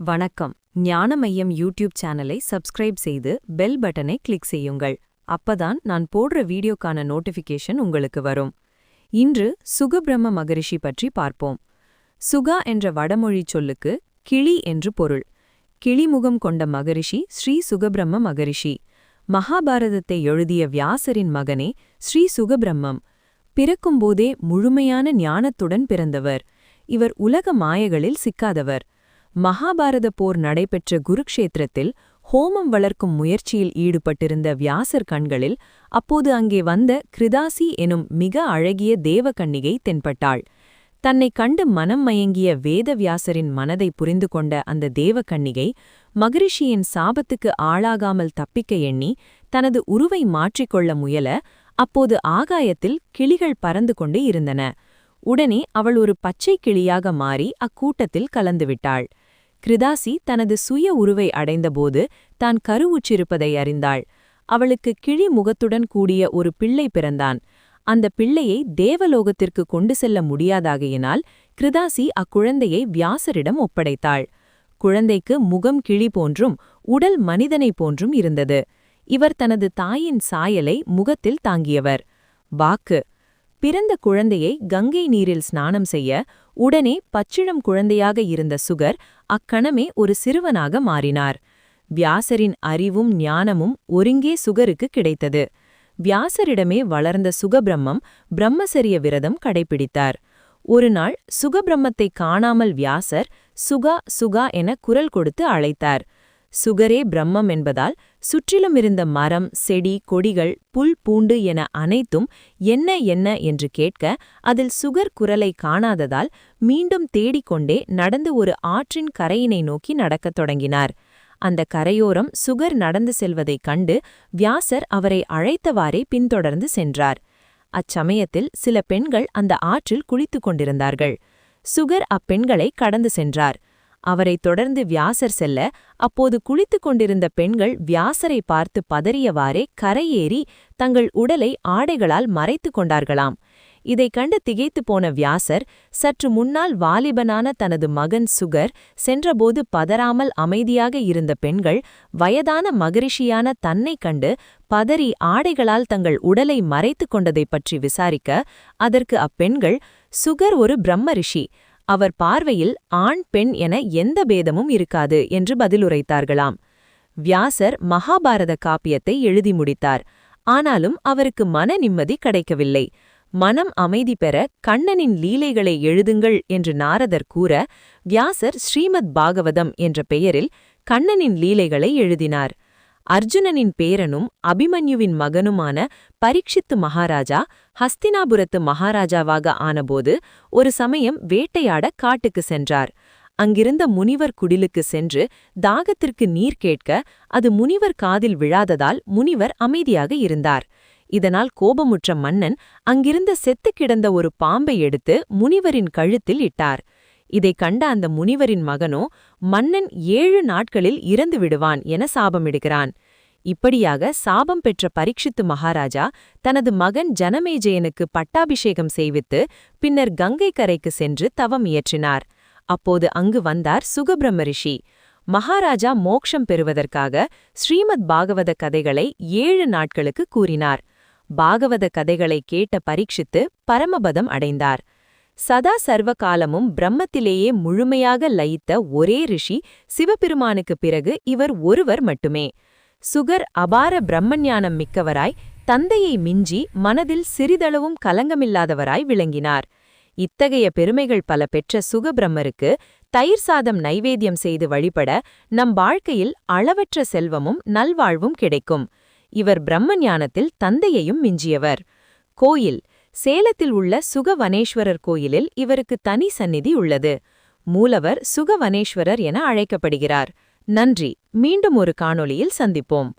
வணக்கம். ஞானமையம் யூடியூப் சேனலை சப்ஸ்கிரைப் செய்து பெல் பட்டனை கிளிக் செய்யுங்கள். அப்பதான் நான் போடுற வீடியோக்கான நோட்டிஃபிகேஷன் உங்களுக்கு வரும். இன்று சுகபிரம்ம மகரிஷி பற்றி பார்ப்போம். சுகா என்ற வடமொழி சொல்லுக்கு கிளி என்று பொருள். கிளிமுகம் கொண்ட மகரிஷி ஸ்ரீ சுகபிரம்ம மகரிஷி. மகாபாரதத்தை எழுதிய வியாசரின் மகனே ஸ்ரீ சுகபிரம்மம். பிறக்கும்போதே முழுமையான ஞானத்துடன் பிறந்தவர். இவர் உலக மாயகளில் சிக்காதவர். மகாபாரத போர் நடைபெற்ற குருக்ஷேத்திரத்தில் ஹோமம் வளர்க்கும் முயற்சியில் ஈடுபட்டிருந்த வியாசர் கண்களில் அப்போது அங்கே வந்த கிருதாசி எனும் மிக அழகிய தேவகன்னிகை தென்பட்டாள். தன்னை கண்டு மனம் மயங்கிய வேதவியாசரின் மனதை புரிந்து கொண்ட அந்த தேவகன்னிகை மகரிஷியின் சாபத்துக்கு ஆளாகாமல் தப்பிக்க எண்ணி தனது உருவை மாற்றிக்கொள்ள முயல அப்போது ஆகாயத்தில் கிளிகள் பறந்து கொண்டு இருந்தன. உடனே அவள் ஒரு பச்சை கிளியாக மாறி அக்கூட்டத்தில் கலந்துவிட்டாள் கிருதாசி தனது சுய உருவை அடைந்தபோது தான் கருவுற்றிருப்பதை அறிந்தாள். அவளுக்கு கிழி முகத்துடன் கூடிய ஒரு பிள்ளை பிறந்தான். அந்த பிள்ளையை தேவலோகத்திற்கு கொண்டு செல்ல முடியாதாகையினால் கிருதாசி அக்குழந்தையை வியாசரிடம் ஒப்படைத்தாள். குழந்தைக்கு முகம் கிழி போன்றும் உடல் மனிதனை போன்றும் இருந்தது. இவர் தனது தாயின் சாயலை முகத்தில் தாங்கியவர். வாக்கு பிறந்த குழந்தையை கங்கை நீரில் ஸ்நானம் செய்ய உடனே பச்சிழம் குழந்தையாக இருந்த சுகர் அக்கணமே ஒரு சிறுவனாக மாறினார். வியாசரின் அறிவும் ஞானமும் ஒருங்கே சுகருக்கு கிடைத்தது. வியாசரிடமே வளர்ந்த சுகபிரம்மம் பிரம்மசரிய விரதம் கடைபிடித்தார். ஒருநாள் சுகபிரம்மத்தை காணாமல் வியாசர் சுகா சுகா என குரல் கொடுத்து அழைத்தார். சுகரே பிரம்மம் என்பதால் சுற்றிலும் இருந்த மரம் செடி கொடிகள் புல் பூண்டு என அனைத்தும் என்ன என்ன என்று கேட்க அதில் சுகர் குரலை காணாததால் மீண்டும் தேடிக்கொண்டே நடந்து ஒரு ஆற்றின் கரையினை நோக்கி நடக்கத் தொடங்கினார். அந்த கரையோரம் சுகர் நடந்து செல்வதைக் கண்டு வியாசர் அவரை அழைத்தவாறே பின்தொடர்ந்து சென்றார். அச்சமயத்தில் சில பெண்கள் அந்த ஆற்றில் குளித்துக் கொண்டிருந்தார்கள். சுகர் அப்பெண்களை கடந்து சென்றார். அவரை தொடர்ந்து வியாசர் செல்ல அப்போது குளித்துக் கொண்டிருந்த பெண்கள் வியாசரை பார்த்து பதறியவாறே கரையேறி தங்கள் உடலை ஆடைகளால் மறைத்து கொண்டார்களாம். இதைக் கண்டு திகைத்து போன வியாசர் சற்று முன்னால் வாலிபனான தனது மகன் சுகர் சென்றபோது பதறாமல் அமைதியாக இருந்த பெண்கள் வயதான மகரிஷியான தன்னைக் கண்டு பதறி ஆடைகளால் தங்கள் உடலை மறைத்து கொண்டதைப் பற்றி விசாரிக்க அதற்கு அப்பெண்கள் சுகர் ஒரு பிரம்ம ரிஷி அவர் பார்வையில் ஆண் பெண் என எந்த பேதமும் இருக்காது என்று பதிலுரைத்தார்களாம். வியாசர் மகாபாரத காப்பியத்தை எழுதி முடித்தார். ஆனாலும் அவருக்கு மன நிம்மதி கிடைக்கவில்லை. மனம் அமைதி பெற கண்ணனின் லீலைகளை எழுதுங்கள் என்று நாரதர் கூற வியாசர் ஸ்ரீமத் பாகவதம் என்ற பெயரில் கண்ணனின் லீலைகளை எழுதினார். அர்ஜுனனின் பேரனும் அபிமன்யுவின் மகனுமான பரீட்சித்து மகாராஜா ஹஸ்தினாபுரத்து மகாராஜாவாக ஆனபோது ஒரு சமயம் வேட்டையாட காட்டுக்கு சென்றார். அங்கிருந்த முனிவர் குடிலுக்கு சென்று தாகத்திற்கு நீர் கேட்க அது முனிவர் காதில் விழாததால் முனிவர் அமைதியாக இருந்தார். இதனால் கோபமுற்ற மன்னன் அங்கிருந்த செத்து கிடந்த ஒரு பாம்பை எடுத்து முனிவரின் கழுத்தில் இட்டார். இதை கண்ட அந்த முனிவரின் மகனோ மன்னன் ஏழு நாட்களில் இறந்து விடுவான் என சாபமிடுகிறான். இப்படியாக சாபம் பெற்ற பரீட்சித்து மகாராஜா தனது மகன் ஜனமேஜயனுக்கு பட்டாபிஷேகம் செய்வித்து பின்னர் கங்கை கரைக்கு சென்று தவம் இயற்றினார். அப்போது அங்கு வந்தார் சுகபிரம்ம ரிஷி. மகாராஜா மோக்ஷம் பெறுவதற்காக ஸ்ரீமத் பாகவத கதைகளை ஏழு நாட்களுக்கு கூறினார். பாகவத கதைகளை கேட்ட பரீட்சித்து பரமபதம் அடைந்தார். சதா சர்வ காலமும் பிரம்மத்திலேயே முழுமையாக லயித்த ஒரே ரிஷி சிவபெருமானுக்குப் பிறகு இவர் ஒருவர் மட்டுமே. சுகர் அபார பிரம்மஞானம் மிக்கவராய் தந்தையை மிஞ்சி மனதில் சிறிதளவும் கலங்கமில்லாதவராய் விளங்கினார். இத்தகைய பெருமைகள் பல பெற்ற சுகபிரம்மருக்கு தயிர் சாதம் நைவேத்தியம் செய்து வழிபட நம் வாழ்க்கையில் அளவற்ற செல்வமும் நல்வாழ்வும் கிடைக்கும். இவர் பிரம்மஞானத்தில் தந்தையையும் மிஞ்சியவர். கோயில் சேலத்தில் உள்ள சுகவனேஸ்வரர் கோயிலில் இவருக்கு தனி சந்நிதி உள்ளது. மூலவர் சுகவனேஸ்வரர் என அழைக்கப்படுகிறார். நன்றி. மீண்டும் ஒரு காணொளியில் சந்திப்போம்.